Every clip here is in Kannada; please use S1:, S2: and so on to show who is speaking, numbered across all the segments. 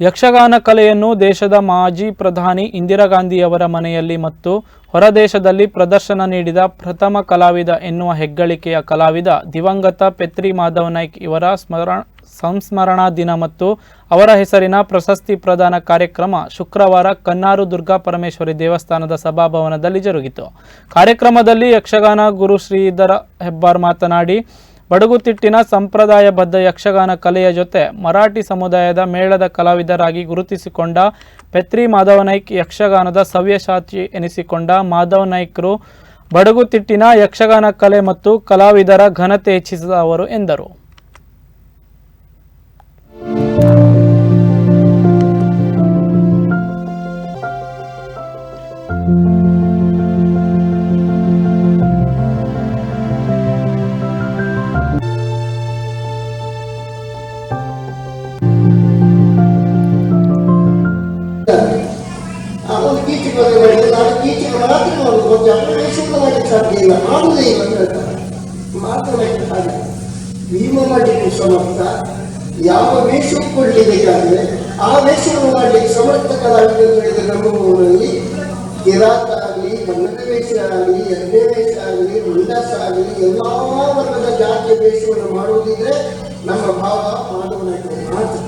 S1: ಯಕ್ಷಗಾನ ಕಲೆಯನ್ನು ದೇಶದ ಮಾಜಿ ಪ್ರಧಾನಿ ಇಂದಿರಾ ಗಾಂಧಿಯವರ ಮನೆಯಲ್ಲಿ ಮತ್ತು ಹೊರದೇಶದಲ್ಲಿ ಪ್ರದರ್ಶನ ನೀಡಿದ ಪ್ರಥಮ ಕಲಾವಿದ ಎನ್ನುವ ಹೆಗ್ಗಳಿಕೆಯ ಕಲಾವಿದ ದಿವಂಗತ ಪೆತ್ರಿ ಮಾಧವ್ ನಾಯ್ಕ್ ಇವರ ಸ್ಮರಣ, ಸಂಸ್ಮರಣಾ ದಿನ ಮತ್ತು ಅವರ ಹೆಸರಿನ ಪ್ರಶಸ್ತಿ ಪ್ರದಾನ ಕಾರ್ಯಕ್ರಮ ಶುಕ್ರವಾರ ಕನ್ನಾರು ದುರ್ಗಾ ಪರಮೇಶ್ವರಿ ದೇವಸ್ಥಾನದ ಸಭಾಭವನದಲ್ಲಿ ಜರುಗಿತು. ಕಾರ್ಯಕ್ರಮದಲ್ಲಿ ಯಕ್ಷಗಾನ ಗುರು ಶ್ರೀಧರ ಹೆಬ್ಬಾರ್ ಮಾತನಾಡಿ ಬಡಗುತಿಟ್ಟಿನ ಸಂಪ್ರದಾಯಬದ್ಧ ಯಕ್ಷಗಾನ ಕಲೆಯ ಜೊತೆ ಮರಾಠಿ ಸಮುದಾಯದ ಮೇಳದ ಕಲಾವಿದರಾಗಿ ಗುರುತಿಸಿಕೊಂಡ ಪೆತ್ರಿ ಮಾಧವ ನಾಯ್ಕ್ ಯಕ್ಷಗಾನದ ಸವ್ಯಸಾಚಿ ಎನಿಸಿಕೊಂಡ ಮಾಧವ ನಾಯ್ಕರು ಬಡಗುತಿಟ್ಟಿನ ಯಕ್ಷಗಾನ ಕಲೆ ಮತ್ತು ಕಲಾವಿದರ ಘನತೆ ಹೆಚ್ಚಿಸಿದವರು ಎಂದರು.
S2: ಮಾಡಿದ್ರೆ ನಾನು ಕೀಚಿಗೆ ಮಾತ್ರ ನೋಡುದು ಒಂದು ಅಪ್ರವೇಶವನ್ನು ಮಾಡಲಿಕ್ಕೆ ಸಾಧ್ಯ ಇಲ್ಲ ಮಾಡುವುದೇ ಇಲ್ಲ ಅಂತ ಹೇಳ್ತಾರೆ ಮಾತ್ರವಾಗಿ ಹಾಗೆ ಭೀಮ ಮಾಡಲಿಕ್ಕೆ ಸಮರ್ಥ ಯಾವ ವೇಷ ಕೊಡಲಿಬೇಕಾದ್ರೆ ಆ ವೇಷವನ್ನು ಮಾಡಲಿಕ್ಕೆ ಸಮರ್ಥ ಕಲಾವಿದ ಅಂತ ಹೇಳಿದ್ರೆ ನಮ್ಮ ಊರಲ್ಲಿ ಕಿರಾತ ಆಗಲಿ ಕನ್ನಡ ವೇಷ ಆಗಲಿ ಎರಡನೇ ವೇಷ ಆಗಲಿ ಉಲ್ಲಾಸ ಆಗಲಿ ಎಲ್ಲಾ ವರ್ಗದ ಜಾತಿಯ ವೇಷವನ್ನು ಮಾಡುವುದಿದ್ರೆ ನಮ್ಮ ಭಾವ ಮಾಡುವ ಮಾತ್ರ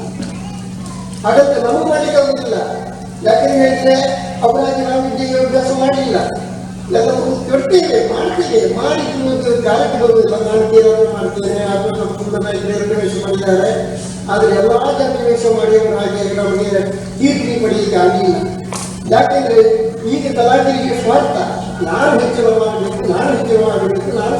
S2: ಅದಕ್ಕೆ ನಮಗೆ ಮಾಡಲಿಕ್ಕೆ ಆಗುದಿಲ್ಲ ಯಾಕಂದ್ರೆ ಹೇಳಿದ್ರೆ ಅವರಾಗಿ ನಾವು ವಿದ್ಯೆಗೆ ಅಭ್ಯಾಸ ಮಾಡಿಲ್ಲ. ಎಲ್ಲರೂ ಕೊಡ್ತೇವೆ, ಮಾಡ್ತೇವೆ, ಮಾಡಿ ಒಂದು ಕಾಲಕ್ಕೆ ಬರುವುದಿಲ್ಲ ನಾನು ಏನಾದರೂ ಮಾಡ್ತೇನೆ ಅಥವಾ ನಮ್ಮ ಕುಟುಂಬದ ಪ್ರವೇಶ ಮಾಡಿದ್ದಾರೆ. ಆದರೆ ಎಲ್ಲಾ ಜನ ಮಾಡಿ ಅವರು ಹಾಗೆ ನಮಗೆ ಕೀರ್ತಿ ಪಡೆಯಲಿಕ್ಕೆ ಆಗಲಿಲ್ಲ. ಯಾಕೆಂದ್ರೆ ಈಗ ಕಲಾವಿದರಿಗೆ ಸ್ವಾರ್ಥ. ನಾನು ಹೆಚ್ಚಳ ಮಾಡಬೇಕು ನಾನು ಹೆಚ್ಚಳ ಮಾಡಬೇಕು ನಾನು